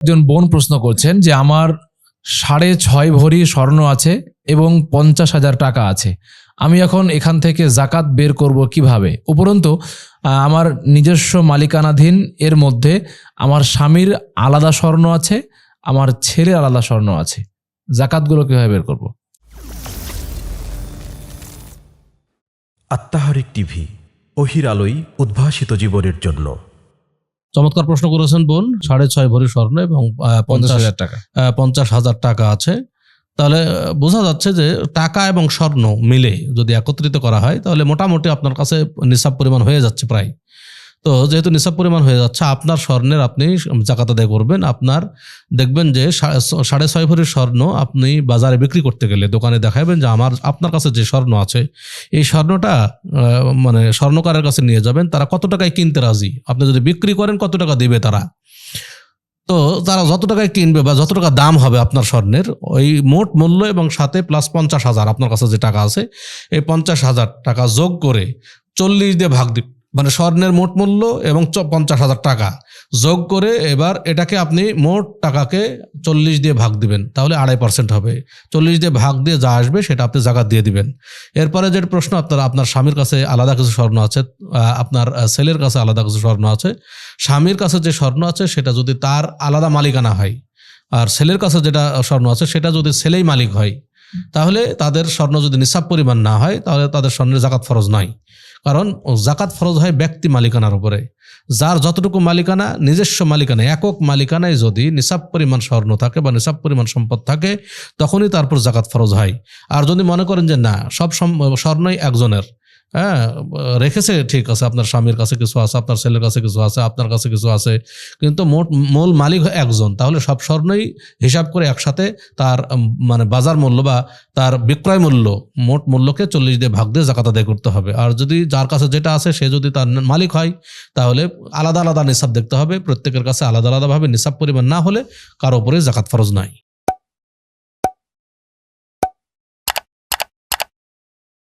একজন বোন প্রশ্ন করছেন যে আমার সাড়ে ছয় ভরি স্বর্ণ আছে এবং পঞ্চাশ হাজার টাকা আছে। আমি এখন এখান থেকে জাকাত বের করব কীভাবে? উপরন্তু আমার নিজস্ব মালিকানাধীন এর মধ্যে আমার স্বামীর আলাদা স্বর্ণ আছে, আমার ছেলের আলাদা স্বর্ণ আছে। জাকাতগুলো কীভাবে বের করব? আত্মাহারিক টিভি অহির আলোই উদ্ভাসিত জীবনের জন্য। চমৎকার প্রশ্ন করেছেন বোন সাড়ে ছয় ভরি স্বর্ণ এবং পঞ্চাশ হাজার টাকা। পঞ্চাশ হাজার টাকা আছে। তাহলে বোঝা যাচ্ছে যে টাকা এবং স্বর্ণ মিলে যদি একত্রিত করা হয় তাহলে মোটামুটি আপনার কাছে নিসাব পরিমাণ হয়ে যাচ্ছে প্রায়। তো যেহেতু নিসাব পরিমাণ হয়ে যাচ্ছে, আপনার স্বর্ণের আপনি জাকাত আদায় করবেন। আপনার দেখবেন যে সাড়ে ছয় ভরির স্বর্ণ আপনি বাজারে বিক্রি করতে গেলে দোকানে দেখাবেন যে আমার, আপনার কাছে যে স্বর্ণ আছে, এই স্বর্ণটা মানে স্বর্ণকারের কাছে নিয়ে যাবেন। তারা কত টাকায় কিনতে রাজি? আপনি যদি বিক্রি করেন, কত টাকা দেবে তারা? তো তারা যত টাকায় কিনবে বা যত টাকা দাম হবে আপনার স্বর্ণের, ওই মোট মূল্য এবং সাথে প্লাস পঞ্চাশ হাজার, আপনার কাছে যে টাকা আছে, এই পঞ্চাশ হাজার টাকা যোগ করে চল্লিশ দিয়ে ভাগ দিব মানে স্বর্ণের মোট মূল্য এবং পঞ্চাশ হাজার টাকা। যোগ করে এবার এটাকে আপনি মোট টাকাকে চল্লিশ দিয়ে ভাগ দিবেন, তাহলে আড়াই পার্সেন্ট হবে। চল্লিশ দিয়ে ভাগ দিয়ে যা আসবে সেটা আপনি জাকাত দিয়ে দিবেন। এরপরে যে প্রশ্ন, আপনার আপনার স্বামীর কাছে আলাদা কিছু স্বর্ণ আছে আপনার ছেলের কাছে আলাদা কিছু স্বর্ণ আছে। স্বামীর কাছে যে স্বর্ণ আছে সেটা যদি তার আলাদা মালিকানা হয়, আর ছেলের কাছে যেটা স্বর্ণ আছে সেটা যদি ছেলেই মালিক হয় তাহলে তাদের স্বর্ণ যদি নিসাব পরিমাণ না হয়, তাহলে তাদের স্বর্ণের জাকাত ফরজ নয় কারণ জাকাত ফরজ হয় ব্যক্তি মালিকানার উপরে। যার যতটুকু মালিকানা, নিজস্ব মালিকানা, একক মালিকানায় যদি নিসাব পরিমাণ স্বর্ণ থাকে বা নিসাব পরিমাণ সম্পদ থাকে, তখনই তারপর জাকাত ফরজ হয়। আর যদি মনে করেন যে না, সব স্বর্ণই একজনের হ্যাঁ রেখেছে, ঠিক আছে, আপনার স্বামীর কাছে কিছু আছে, আপনার ছেলের কাছে কিছু আছে, আপনার কাছে কিছু আছে, কিন্তু মোট, মূল মালিক একজন। তাহলে সব স্বর্ণই হিসাব করে একসাথে তার মানে বাজার মূল্য বা তার বিক্রয় মূল্য, মোট মূল্যকে চল্লিশ দিয়ে ভাগ দিয়ে জাকাত আদায় করতে হবে। আর যদি যার কাছে যেটা আছে, সে যদি তার মালিক হয়, তাহলে আলাদা আলাদা নিসাব দেখতে হবে, প্রত্যেকের কাছে আলাদা আলাদাভাবে নিসাব পরিমাণ না হলে কারও উপরে জাকাত ফরজ নাই।